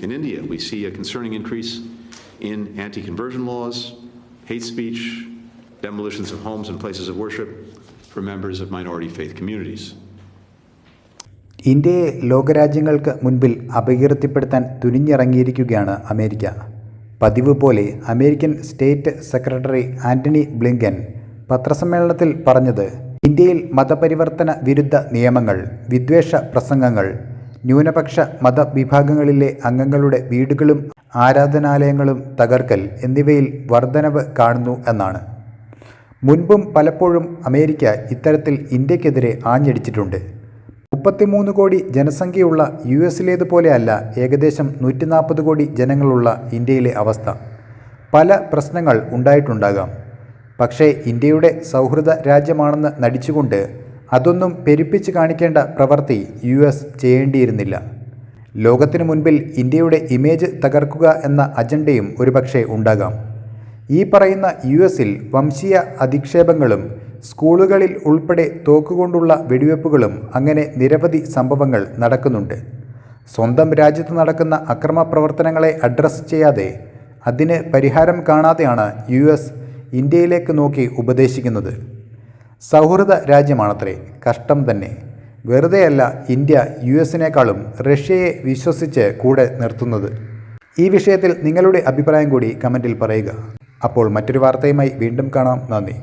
In India, we see a concerning increase in anti conversion laws, hate speech, demolitions of homes and places of worship for members of minority faith communities. ഇന്ത്യയെ ലോകരാജ്യങ്ങൾക്ക് മുൻപിൽ അപകീർത്തിപ്പെടുത്താൻ തുനിഞ്ഞിറങ്ങിയിരിക്കുകയാണ് America പതിവ് പോലെ American state secretary Antony Blinken പത്രസമ്മേളനത്തിൽ പറഞ്ഞത് ഇന്ത്യയിൽ മതപരിവർത്തന വിരുദ്ധ നിയമങ്ങൾ വിദ്വേഷ പ്രസംഗങ്ങൾ ന്യൂനപക്ഷ മതവിഭാഗങ്ങളിലെ അംഗങ്ങളുടെ വീടുകളും ആരാധനാലയങ്ങളും തകർക്കൽ എന്നിവയിൽ വർധനവ് കാണുന്നു എന്നാണ്. മുൻപും പലപ്പോഴും അമേരിക്ക ഇത്തരത്തിൽ ഇന്ത്യക്കെതിരെ ആഞ്ഞടിച്ചിട്ടുണ്ട്. മുപ്പത്തിമൂന്ന് കോടി ജനസംഖ്യയുള്ള യു എസിലേതുപോലെയല്ല ഏകദേശം നൂറ്റി നാൽപ്പത് കോടി ജനങ്ങളുള്ള ഇന്ത്യയിലെ അവസ്ഥ. പല പ്രശ്നങ്ങൾ ഉണ്ടായിട്ടുണ്ടാകാം. പക്ഷേ ഇന്ത്യയുടെ സൗഹൃദ രാജ്യമാണെന്ന് നടിച്ചുകൊണ്ട് അതൊന്നും പെരുപ്പിച്ച് കാണിക്കേണ്ട പ്രവൃത്തി യു എസ് ചെയ്യേണ്ടിയിരുന്നില്ല. ലോകത്തിനു മുൻപിൽ ഇന്ത്യയുടെ ഇമേജ് തകർക്കുക എന്ന അജണ്ടയും ഒരുപക്ഷെ ഉണ്ടാകാം. ഈ പറയുന്ന യു എസിൽ വംശീയ അധിക്ഷേപങ്ങളും സ്കൂളുകളിൽ ഉൾപ്പെടെ തോക്കുകൊണ്ടുള്ള വെടിവെപ്പുകളും അങ്ങനെ നിരവധി സംഭവങ്ങൾ നടക്കുന്നുണ്ട്. സ്വന്തം രാജ്യത്ത് നടക്കുന്ന അക്രമ പ്രവർത്തനങ്ങളെ അഡ്രസ്സ് ചെയ്യാതെ അതിന് പരിഹാരം കാണാതെയാണ് യു ഇന്ത്യയിലേക്ക് നോക്കി ഉപദേശിക്കുന്നത്. സൗഹൃദ രാജ്യമാണത്രേ കഷ്ടം തന്നെ. വെറുതെയല്ല ഇന്ത്യ യു എസിനേക്കാളും റഷ്യയെ വിശ്വസിച്ച് കൂടെ നിർത്തുന്നത്. ഈ വിഷയത്തിൽ നിങ്ങളുടെ അഭിപ്രായം കൂടി കമന്റിൽ പറയുക. അപ്പോൾ മറ്റൊരു വാർത്തയുമായി വീണ്ടും കാണാം. നന്ദി.